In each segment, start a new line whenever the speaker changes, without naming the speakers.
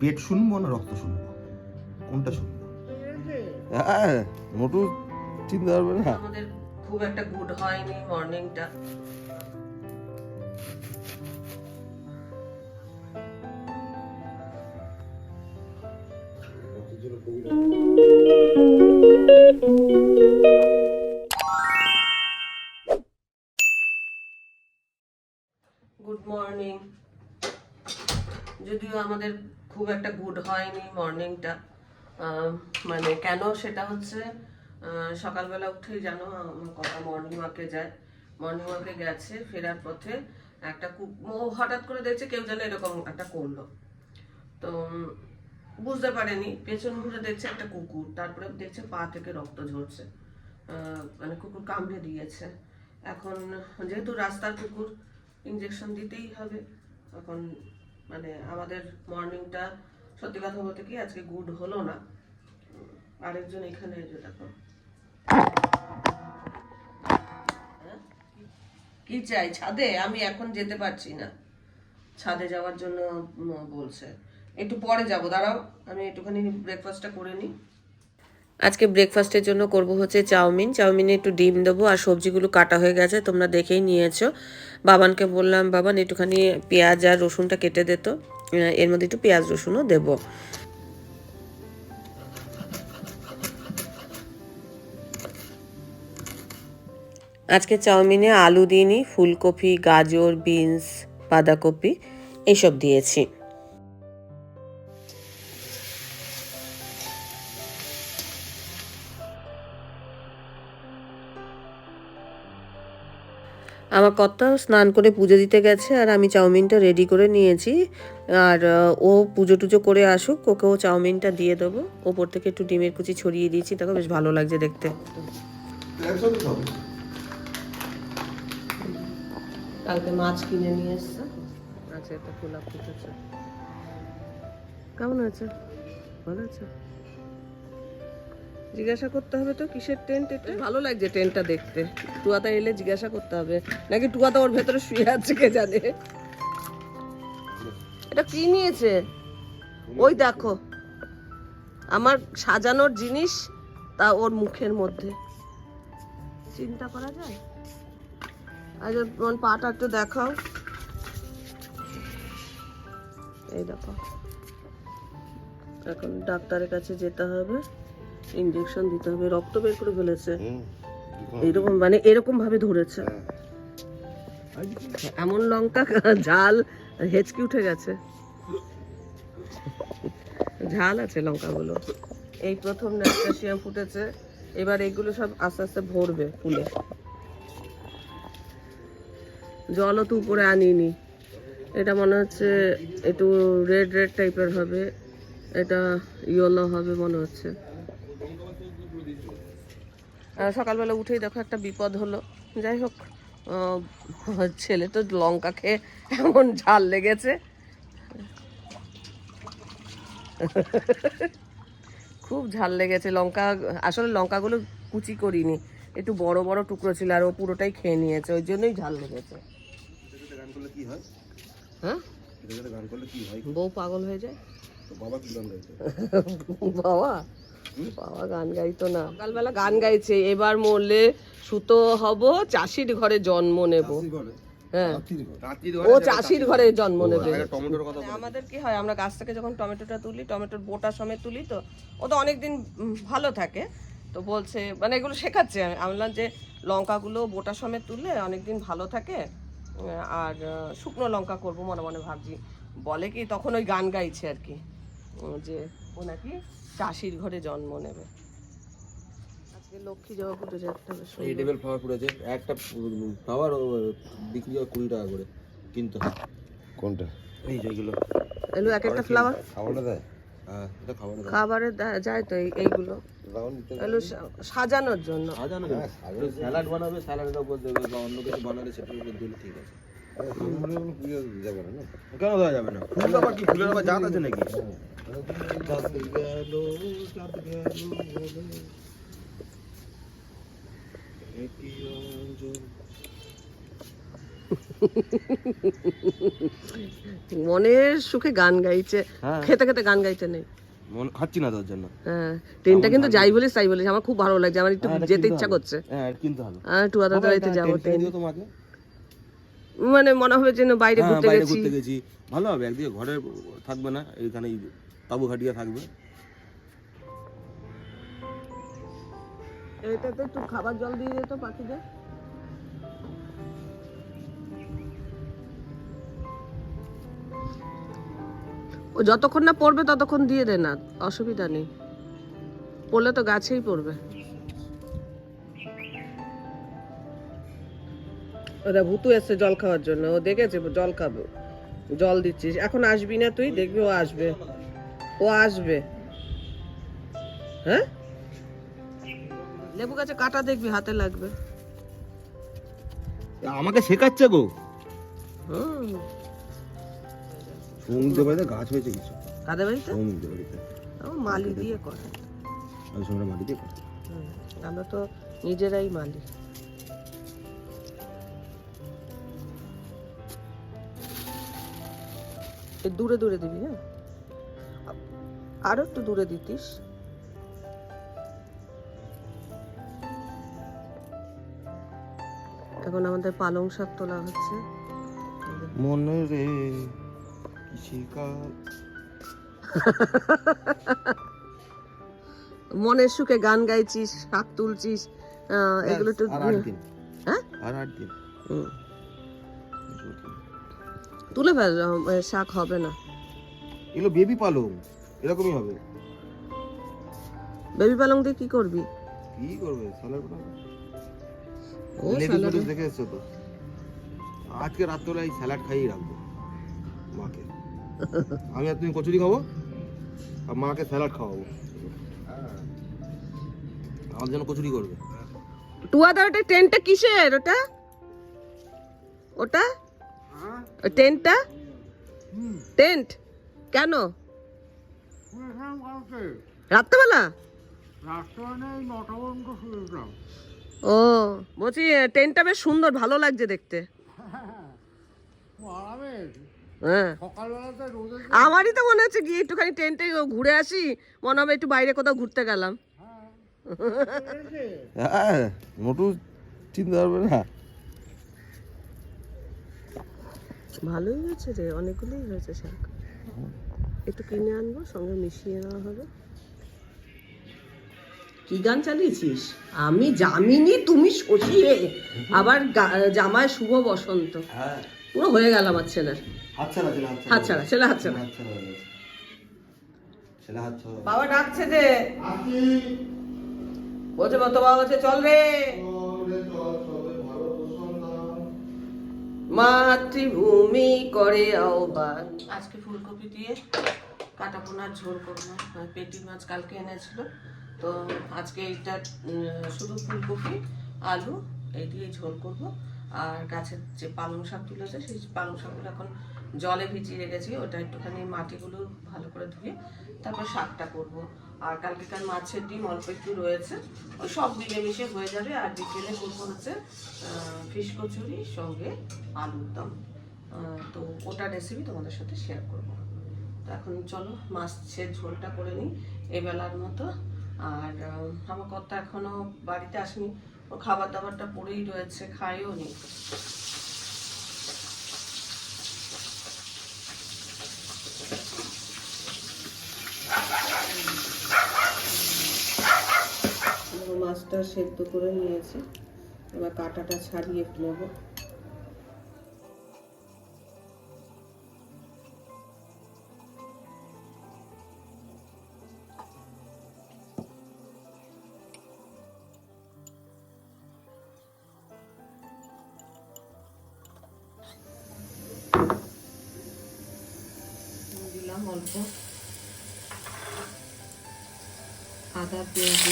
পেট শুনব না, রক্ত শুনব? কোনটা শুনব?
হ্যাঁ মোটু চিন্তা পারবে না।
আমাদের খুব একটা গুড হয়নি মর্নিংটা যদিও আমাদের খুব একটা গুড হয়নি মর্নিংটা মানে কেন সেটা হচ্ছে সকালবেলা উঠেই জানো কথা মর্নিং ওয়াকে যায়। মর্নিং ওয়াকে গেছে, ফেরার পথে একটা হঠাৎ করে দেখছে কেউ যেন এরকম একটা করল। তো বুঝতে পারেনি, পেছন ঘুরে দেখছে একটা কুকুর, তারপরে দেখছে পা থেকে রক্ত ঝরছে। মানে কুকুর কামড়ে দিয়েছে। এখন, যেহেতু রাস্তার কুকুর ইঞ্জেকশন দিতেই হবে, এখন মানে আমাদের মর্নিংটা সত্যি কথা বলতে কি আজকে গুড হলো না। আরেকজন এখানে এসে দেখো। হ্যাঁ? কি চাই? ছাদে? আমি এখন যেতে পারছি না। ছাদে যাওয়ার জন্য বলছে। একটু পরে যাব, দাঁড়াও। আমি একটুখানি ব্রেকফাস্টটা করে নিই। আজকে ব্রেকফাস্টের জন্য করব হচ্ছে চাউমিন। চাউমিনে একটু ডিম দেবো আর সবজিগুলো কাটা হয়ে গেছে, তোমরা দেখেই নিয়েছো। বাবানকে বললাম, বাবান, একটুখানি পেঁয়াজ আর রসুনটা কেটে দিত এর মধ্যে একটু পেঁয়াজ রসুনও দেবো। আজকে চাউমিনে আলু দিইনি, ফুলকপি, গাজর, বিনস, বাঁধাকপি এইসব দিয়েছি। আমার কর্তাও স্নান করে পুজো দিতে গেছে আর আমি চাউমিনটা রেডি করে নিয়েছি। আর ও পুজো টুজো করে আসুক ওকে ও চাউমিনটা দিয়ে দেবো। ওপর থেকে একটু ডিমের কুচি ছড়িয়ে দিয়েছি দেখো বেশ ভালো লাগছে দেখতে। কালকে মাছ কিনে নিয়ে এসছে। আচ্ছা খোলা ফুটেছে কেমন আছে ভালো আছে? জিজ্ঞাসা করতে হবে তো, কিসের টেন্ট এটা? ভালো লাগছে টেন্টটা দেখতে। টুয়াতা এলে জিজ্ঞাসা করতে হবে। নাকি টুয়াতা ওর ভেতরে শুয়ে আছে কে জানে? এটা কি নিয়েছে? ওই দেখো। আমার সাজানোর জিনিস, তা ওর মুখের মধ্যে। চিন্তা করা যায়? আজ তোমার পাটা একটু দেখাও। এই দেখো। এখন ডাক্তারের কাছে যেতে হবে। ইঞ্জেকশন দিতে হবে রক্ত বের করে ফেলেছে। এরকম মানে এরকম ভাবে ধরেছে। এমন লঙ্কা ঝাল হেঁচকি উঠে গেছে। ঝাল আছে লঙ্কাগুলো। এই প্রথম ন্যাসটাসিয়াম ফুটেছে এবার এগুলো সব আস্তে আস্তে ভরবে ফুলে। জলও তো উপরে আনিনি। এটা মনে হচ্ছে একটু রেড রেড টাইপের হবে এটা ইয়েলো হবে মনে হচ্ছে। সকালবেলা উঠেই দেখো একটা বিপদ হলো। যাই হোক ছেলে তো লঙ্কা খেয়ে এমন ঝাল লেগেছে। খুব ঝাল লেগেছে লঙ্কা। আসলে লঙ্কাগুলো কুচি করিনি একটু বড় বড় টুকরো ছিল আর ও পুরোটাই খেয়ে নিয়েছে ওই জন্যই ঝাল লেগেছে।
হয়?
বউ পাগল হয়ে যায়?
বাবা?
বাবা গান গাইতো না। সকালবেলা গান গাইছে এবার মরলে সুতো হব চাষির ঘরে জন্ম নেব। হ্যাঁ। ও চাষির ঘরে জন্ম নেবে। আমাদের কি হয় আমরা গাছ থেকে যখন টমেটোটা তুলি টমেটোর বোটা সমেত তুলি তো ও তো অনেকদিন ভালো থাকে। তো বলছে মানে এগুলো শেখাচ্ছে। আমি আমি বললাম যে লঙ্কাগুলো বোটা সমেত তুললে অনেকদিন ভালো থাকে। আর শুকনো লঙ্কা করব মনে মনে ভাবছি। বলে কি তখন ওই গান গাইছে আর কি। যে ও নাকি চাষির ঘরে জন্ম নেবে। আজকে লক্ষ্মী জবা ফুটেছে একটা বেশ সুন্দর।
ফ্লাওয়ার ফুটেছে। একটা ফ্লাওয়ার বিক্রি হয় কুড়ি টাকা করে কিনতে হয়।
কোনটা?
এই যেগুলো
এগুলো। এক একটা ফ্লাওয়ার
দেয়?
হ্যাঁ এটা খাবার দাও
খাবারে দা- যায় তো এইগুলো। সাজানোর জন্য।
সাজানো স্যালাড বানাবে স্যালাডের উপর দেবে বা অন্য কিছু বানালে দিলে ঠিক আছে।
না
কেন দেওয়া যাবে না? ফুল আবার কি? ফুলের আবার জাত আছে নাকি?
গেল গেল বলে একই
মনের সুখে গান গাইছে।
হ্যাঁ।
খেতে খেতে গান গাইতে নেই।
মন খাচ্ছি না তোর জন্য।
হ্যাঁ ট্রেনটা কিন্তু যাই বলিস তাই বলিস। আমার খুব ভালো লাগছে আমার একটু
হ্যাঁ,
যেতে ইচ্ছা করছে।
হ্যাঁ কিনতে
আর একটু দাঁড়াইতে যাব ট্রেন
তোমাকে?
মানে মনে হবে যেন বাইরে
হ্যাঁ,
ঘুরতে গেছি।
ভালো হবে একদিকে ঘরে থাকবে না এইখানে তাবু খাটিয়ে থাকবে।
এটাতে একটু খাবার জল দিয়ে দিত পাখিদের। ও যতক্ষণ না পড়বে ততক্ষণ দিয়ে দে না, অসুবিধা নেই। পড়লে তো গাছেই পড়বে। ওরা ভুতু এসছে জল খাওয়ার জন্য, ও দেখেছে, জল খাবে। জল দিচ্ছিস। এখন আসবি না তুই? দেখবি ও আসবে। ও আসবে। হ্যাঁ? লেবু গাছে কাটা দেখবি হাতে লাগবে।
আমাকে শেখাচ্ছে গো। সৌমিকদের বাড়িতে গাছ হয়েছে কিছু।
কাদের বাড়িতে?
সৌমিকদের বাড়িতে।
মালি দিয়ে করে।
আমি মাটি দিয়ে করে।
আমরা তো নিজেরাই মালি। দূরে দূরে দিবি হ্যাঁ? আরও একটু দূরে দিতিস। এখন আমাদের পালং শাক তোলা হচ্ছে।
মনে রে
মনের সুখে গান গাইছিস শাক তুলছিস এগুলো
দিন।
হ্যাঁ?
আর আট দিন।
তুলে ফেল শাক হবে না।
এগুলো বেবি পালং। এরকমই হবে
বেবি পালং দিয়ে কি করবি?
কি করবে? স্যালাড বানাবে?
ও
দেখে এসছো তো? আজকে এই স্যালাড খাইয়ে রাখব মাকে। আমি আর তুমি কচুরি খাব আর মাকে স্যালাড খাওয়াবো। আমার জন্য কচুরি করবে।
টুয়াদা ওটা টেন্টটা কিসের ওটা? ওটা? ওই টেন্টটা টেন্ট? কেন? রাত্রেবেলা? ও বলছি টেন্টটা বেশ সুন্দর ভালো লাগছে দেখতে। হ্যাঁ। আমারই তো মনে হচ্ছে গিয়ে একটুখানি টেন্টে ঘুরে আসি মনে হবে একটু বাইরে কোথাও ঘুরতে গেলাম।
হ্যাঁ মোটু চিনতে পারবে না।
ভালোই হয়েছে রে অনেকগুলোই হয়েছে শাক। একটু কিনে আনব সঙ্গে মিশিয়ে নেওয়া হবে। কি গান চালিয়েছিস? আমি জামিনী তুমি শশীরে আবার গা- জামায় শুভ বসন্ত।
হ্যাঁ।
পুরো হয়ে গেল আমার ছেলের।
হাত ছাড়া ছেলে হাত
হাত ছাড়া ছেলে হাত ছাড়া
হাত ছাড়া হয়ে গেছে। ছেলে হাত ছাড়া।
বাবা ডাকছে যে। বলছে মতো বাবা বলছে চল রে। মাতৃভূমি করে আহ্বান। আজকে ফুলকপি দিয়ে কাটা পোনা ঝোল করব পেটি মাছ কালকে এনেছিল। তো আজকে এইটা শুধু ফুলকপি, আলু, এই দিয়ে ঝোল করব। আর গাছের যে পালং শাক তুলেছে, সেই পালং শাকগুলো এখন জলে ভিজিয়ে রেখেছি, ওটা একটুখানি মাটিগুলো ভালো করে ধুয়ে তারপর শাকটা করব। আর কালকে কালকেকার মাছের ডিম অল্প একটু রয়েছে, ওই সব মিলেমিশে হয়ে যাবে। আর বিকেলে করব হচ্ছে ফিশ কচুরি, সঙ্গে আলুর দম। তো ওটা রেসিপি তোমাদের সাথে শেয়ার করব। তো এখন চলো, মাছের ঝোলটা করে নিই এবেলার মতো। আর আমার কর্তা এখনও বাড়িতে আসেনি, ও খাবার দাবারটা পড়েই রয়েছে খাইও নি। মাছটা সেদ্ধ করে নিয়েছি। এবার কাঁটাটা ছাড়িয়ে নেব। দিলাম অল্প। আদা পেঁয়াজ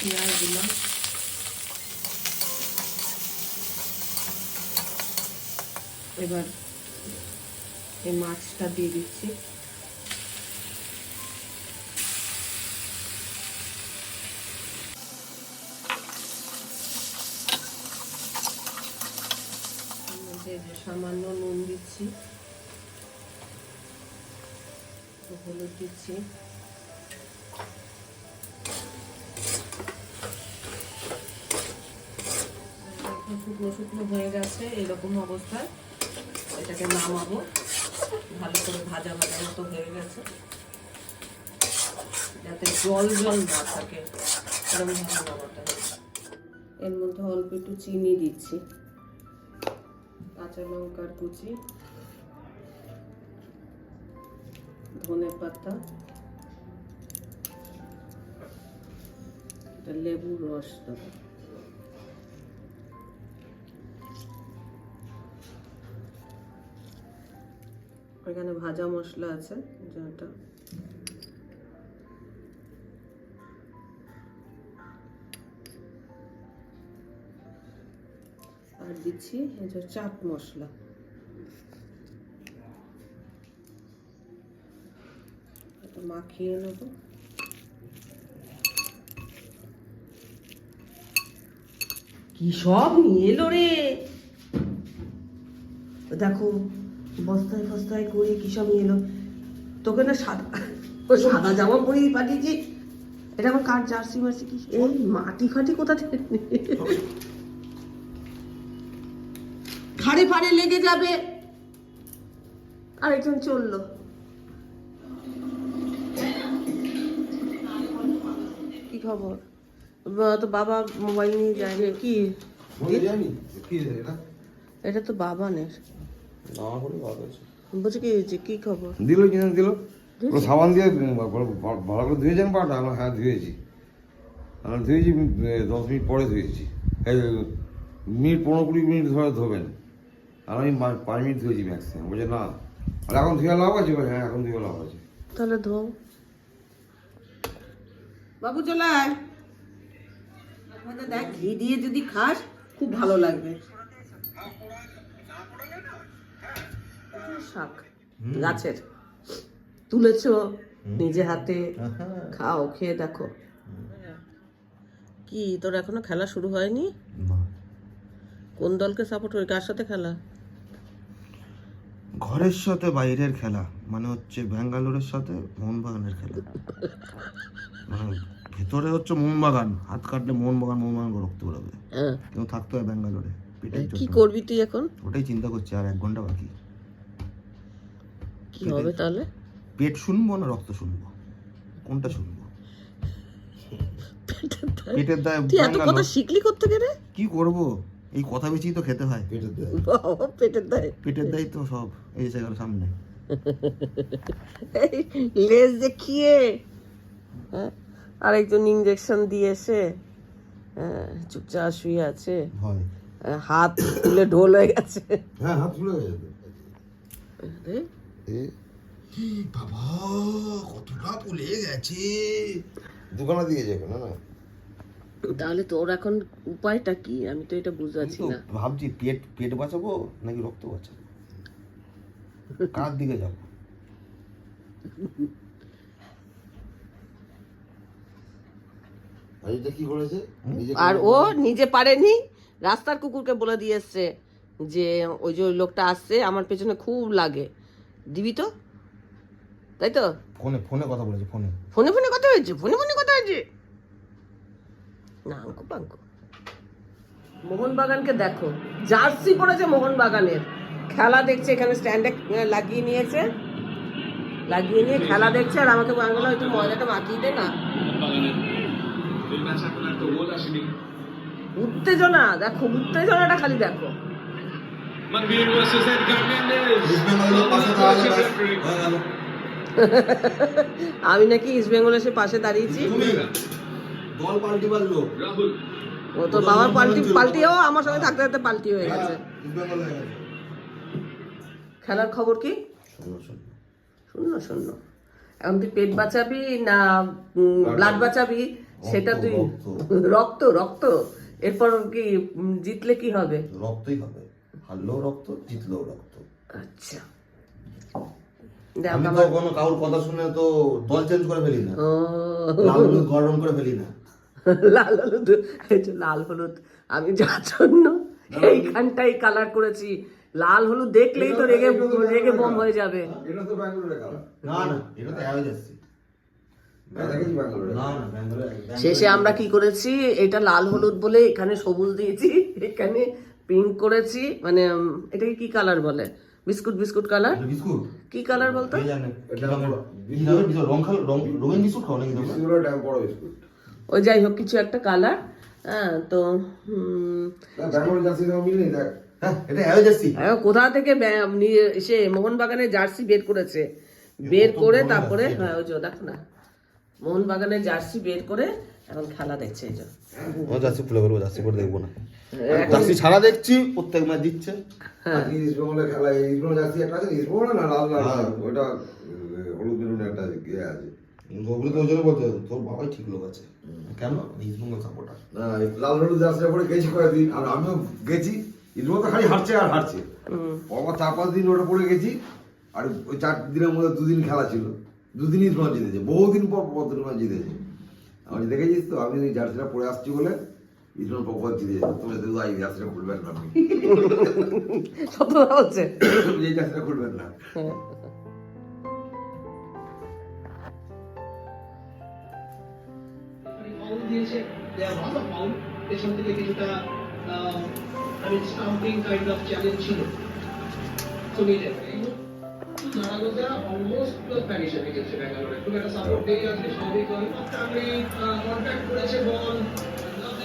পেঁয়াজ এবার এই মাছটা দিয়ে দিচ্ছি। সামান্য নুন দিচ্ছি। হলুদ দিচ্ছি। শুকনো শুকনো হয়ে গেছে, এরকম অবস্থায় এটাকে নামাবো। ভালো করে ভাজা ভাজা মতো হয়ে গেছে। যাতে জল জল না থাকে ভাবে নামাতে এর মধ্যে অল্প একটু চিনি দিচ্ছি, কাঁচা লঙ্কার কুচি, ধনে পাতা লেবুর রস দেবো। এখানে ভাজা মশলা আছে, যেটা। আর দিচ্ছি চাট মশলা। এটা মাখিয়ে নেব। কি সব নিয়ে এলো রে? দেখো বস্তায় বস্তায় করে কি সব নিয়ে এলো? তোকে না সাদা ও সাদা জামা পরেই পাঠিয়েছি। এটা আমার কার জার্সি মার্সি কি? এই মাটি ফাটি কোথা থেকে ঘাড়ে ফাড়ে লেগে যাবে। আরেকজন চলল। কি খবর? তো বাবা মোবাইল নিয়ে যায় কি?
এটা
তো বাবানের
না হলে ভালো আছে
বলছে কি হয়েছে কি খবর?
দিল কিনা দিল? সাবান দিয়ে ভালো করে ধুয়েছেন পাটা? আমার হ্যাঁ ধুয়েছি। আমি ধুয়েছি দশ মিনিট পরে ধুয়েছি। মিনিট পনেরো কুড়ি মিনিট ধরে ধোবেন। আর আমি পাঁচ মিনিট ধুয়েছি ম্যাক্সিমাম বলছে না। আর এখন ধুয়ে লাভ আছে? বলে, হ্যাঁ এখন ধুয়ে লাভ আছে।
তাহলে ধো বাবু চলে আয়। দেখ ঘি দিয়ে যদি খাস খুব ভালো লাগবে। শাক গাছের। তুলেছো নিজে হাতে খাও খেয়ে দেখো। কি তোর এখনও খেলা শুরু হয়নি? কোন দলকে সাপোর্ট করি? কার সাথে খেলা?
ঘরের সাথে বাইরের খেলা। মানে হচ্ছে ব্যাঙ্গালোরের সাথে মোহনবাগানের খেলা। মানে ভেতরে হচ্ছে মোহনবাগান। হাত কাটলে মোহনবাগান মোহনবাগান রক্ত বেরোবে
হ্যাঁ।
কেউ থাকতে হয় ব্যাঙ্গালোরে। পেটের
কি করবি তুই এখন?
ওটাই চিন্তা করছি আর এক ঘণ্টা বাকি।
কি হবে তাহলে?
পেট শুনব না রক্ত শুনব? কোনটা শুনব? পেটের দায়
তুই এত কথা শিখলি করতে গেলে
কি করব? এই কথা বেশি তো খেতে হয়।
পেটের দেয়।
পেটের দেয়।
পেটের দায় তো সব এই এসে গেল সামনে।
লেজ দেখিয়ে হ্যাঁ? আরেকজন ইঞ্জেকশন দিয়ে এসে হ্যাঁ, চুপচাপ শুয়ে আছে।
হয়।
হ্যাঁ, হাত তুলে ঢোল হয়ে গেছে।
হ্যাঁ হাত ফুলে গেছে।
বাবা কতটা গেছে।
দোকানে দিয়েছে এখন না না?
তাহলে তোর এখন উপায়টা কি? আমি তো এটা বুঝতে পারছি না।
ভাবছি পেট পেট বাঁচাবো নাকি রক্ত বাঁচাবো? কার দিকে যাব?
আর এটা কি করেছে? নিজে
আর ও নিজে পারেনি। রাস্তার কুকুরকে বলে দিয়ে এসছে যে ওই যে ওই লোকটা আসছে আমার পেছনে খুব লাগে। দিবি তো? তাই তো?
ফোনে ফোনে কথা বলেছে ফোনে।
ফোনে ফোনে কথা হয়েছে ফোনে ফোনে কথা হয়েছে। না আঙ্কু পাঙ্কু। মোহনবাগানকে দেখো জার্সি পড়েছে মোহনবাগানের। খেলা দেখছে এখানে স্ট্যান্ডে লাগিয়ে নিয়েছে। লাগিয়ে নিয়ে খেলা দেখছে আর আমাকে বাংলা একটু ময়দাটা মাখিয়ে দে না। উত্তেজনা দেখো উত্তেজনাটা খালি দেখো।
Manvir versus Edgar Mendes.
আমি নাকি ইস্ট বেঙ্গল এসে পাশে দাঁড়িয়েছি
দল পাল্টি.
ও তো বাবার পাল্টি পাল্টিও আমার সঙ্গে থাকতে থাকতে পাল্টি হয়ে গেছে খেলার খবর কি শূন্য শূন্য এখন তুই পেট বাঁচাবি না ব্লাড বাঁচাবি সেটা তুই রক্ত রক্ত এরপর কি জিতলে কি হবে
রক্তই হবে হারলেও রক্ত জিতলেও রক্ত।
আচ্ছা।
আমি তো কোনো কাউর কথা শুনে তো দল চেঞ্জ করে ফেলি না। লাল হলুদ গরম করে ফেলি না।
লাল হলুদ এই যে লাল হলুদ আমি যার জন্য এইখানটাই কালার করেছি। লাল হলুদ দেখলেই তো রেগে রেগে বোম হয়ে যাবে।
এটা তো ব্যাঙ্গালোরে কালার
না না এটা তো অ্যাওয়েজ আসছে
দেখেছি ব্যাঙ্গালোরে
না না ব্যাঙ্গালোরে
শেষে আমরা কি করেছি? এটা লাল হলুদ বলে এখানে সবুজ দিয়েছি। এখানে পিঙ্ক করেছি মানে এটাকে কি কালার বলে? Biscuit biscuit colour?
বিস্কুট।
কি কালার বলতো? ওই যাই হোক কিছু একটা কালার। হ্যাঁ তো
জার্সি
হ্যাঁ
আহ, কোথা থেকে নিয়ে এসে মোহনবাগানের জার্সি বের করেছে? বের করে তারপরে হ্যাঁ ওই যে দেখো না। মোহনবাগানের জার্সি বের করে এখন খেলা দেখছে এই যে।
ও যাচ্ছি খুলে করব যাচ্ছি করে দেখব না। যাচ্ছি ছাড়া দেখছি প্রত্যেক ম্যাচ দিচ্ছে
হ্যাঁ।
খেলা ইস্ট জার্সি একটা আছে ইস্ট না লাল লাল।
হ্যাঁ।
ওটা হলুদ বেলুন একটা ইয়ে আছে।
ওগুলো তো জন্য বলতে তোর বাবাই ঠিক লোক আছে। কেন? East supporter.
না লাল হলুদ জার্সিটা পরে গেছি কয়েকদিন আর আমিও গেছি ইস্ট তো খালি হারছে আর হারছে।
হুম।
চার পাঁচ দিন ওটা পরে গেছি আর ওই চার দিনের মধ্যে দুদিন খেলা ছিল। দুদিন ইস্ট জিতেছে বহুদিন পর পর বেঙ্গল জিতেছে। আমি দেখেছিস তো আমি ওই জার্সিটা পরে আসছি বলে বেঙ্গল পর জিতেছে তুমি শুধু এই জার্সিটা খুলবেন না
সত্য হচ্ছে
এই জার্সিটা খুলবেন না।
দিয়েছে ভালো ফাউল পেছন থেকে কিছুটা আমি স্টাম্পিং কাইন্ড অফ চ্যালেঞ্জ ছিল তুমি নারাগোজা অলমোস্ট প্যানিশ গেছে ব্যাঙ্গালোরে খুব একটা সাপোর্ট যাচ্ছে স্বাভাবিকভাবে আপনি কন্ট্যাক্ট করেছে বল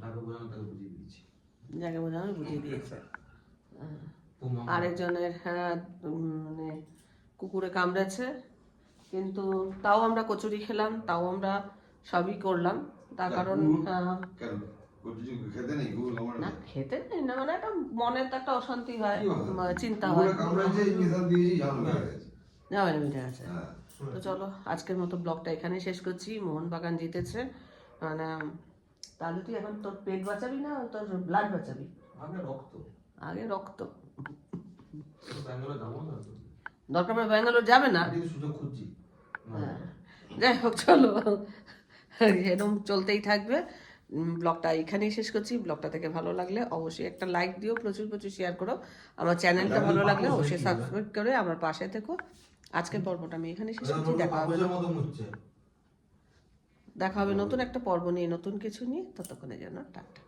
তাকে বোঝানো তাকে বুঝিয়ে দিয়েছি।
যাকে বোঝানো বুঝিয়ে দিয়েছে। আরেকজনের হ্যাঁ মানে কুকুরে কামড়েছে কিন্তু তাও আমরা কচুরি খেলাম তাও আমরা সবই করলাম। তার কারণ হ্যাঁ, না খেতে নেই না মানে একটা মনের তো একটা অশান্তি হয়? মানে চিন্তা হয়। মিটে
হ্যাঁ।
তো চলো আজকের মতো ব্লগটা এখানে শেষ করছি। মোহনবাগান জিতেছে। মানে তাহলে তুই এখন তোর পেট বাঁচাবি না তোর ব্লাড বাঁচাবি?
আগে রক্ত।
আগে রক্ত। দরকার পড়ে ব্যাঙ্গালোর যাবে না? হ্যাঁ। যাই হোক চলো। এরকম চলতেই থাকবে। ব্লগটা এখানেই শেষ করছি। ব্লগটা থেকে ভালো লাগলে অবশ্যই একটা লাইক দিও প্রচুর প্রচুর শেয়ার করো। আমার চ্যানেলটা ভালো লাগলে অবশ্যই সাবস্ক্রাইব করে আমার পাশে থেকো। আজকের পর্বটা আমি এখানেই শেষ করছি। দেখা হবে। দেখা হবে নতুন একটা পর্ব নিয়ে নতুন কিছু নিয়ে ততক্ষণে যেন টাটা।